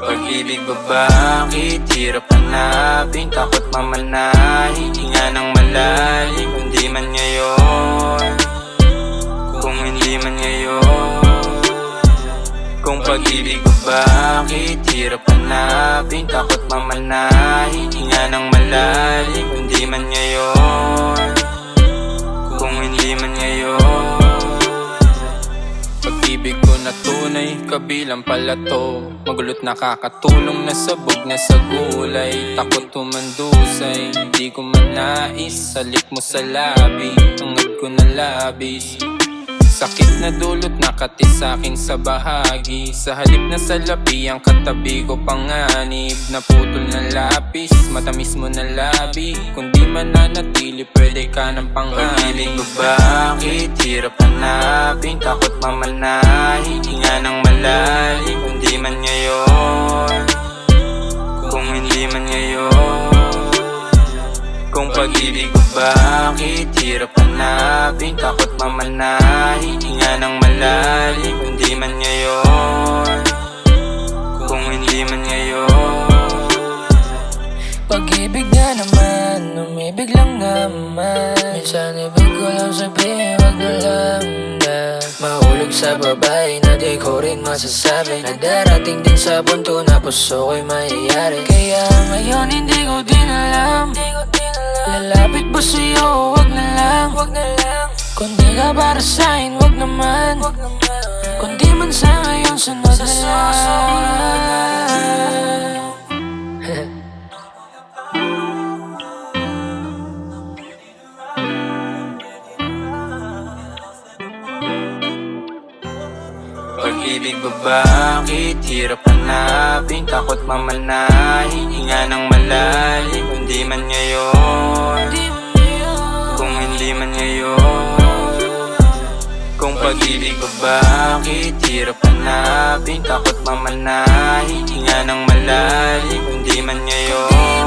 Pag-ibig ba bakit? Hirap hanapin Takot mamanahin. Hinga ng malalim Hindi man ngayon. Kung hindi man ngayon. Kung pag-ibig ba bakit? Hirap hanapin Takot mamanahin. Hinga ng malalim Hindi man ngayon Pag-ibig ko na tunay, kabilang pala to. Magulot nakakatulong na sabog na sa gulay. Takot tumandusay, hindi ko manais Salik mo sa labi, tungad ko na labis Sakit na dulot nakati sa'kin sa bahagi. Sa halip na salapi ang katabi ko panganib. Naputol ng lapis, matamis mo na labi. Kung di mananatili pwede ka ng panghanib ba bakit? Hirap hanapin Takot mamanahin. Hinga ng malalim kung pag-ibig. Bakit? Hirap hanapin Takot mamanahin. Hinga ng malalim. Hindi man ngayon. Kung hindi man ngayon. Pag-ibig nga naman, umibig lang naman. Minsan ibig ko lang sabihin, sa babae na di ko rin masasabi. Na darating din sa punto na puso ko'y mayayari Kaya ngayon hindi ko din alam. Lalapit ba sa'yo, wag na lang. Kung di ka para sa'kin, wag naman. Kung di man sa ngayon, sunod na lang Pag-ibig ba? Bakit? Hirap hanapin Takot mamanahin. Hinga ng malalim. Hindi man ngayon. Kung hindi man ngayon. Kung pag-ibig ba? Bakit? Hirap hanapin Takot mamanahin. Hinga ng malalim. Hindi man ngayon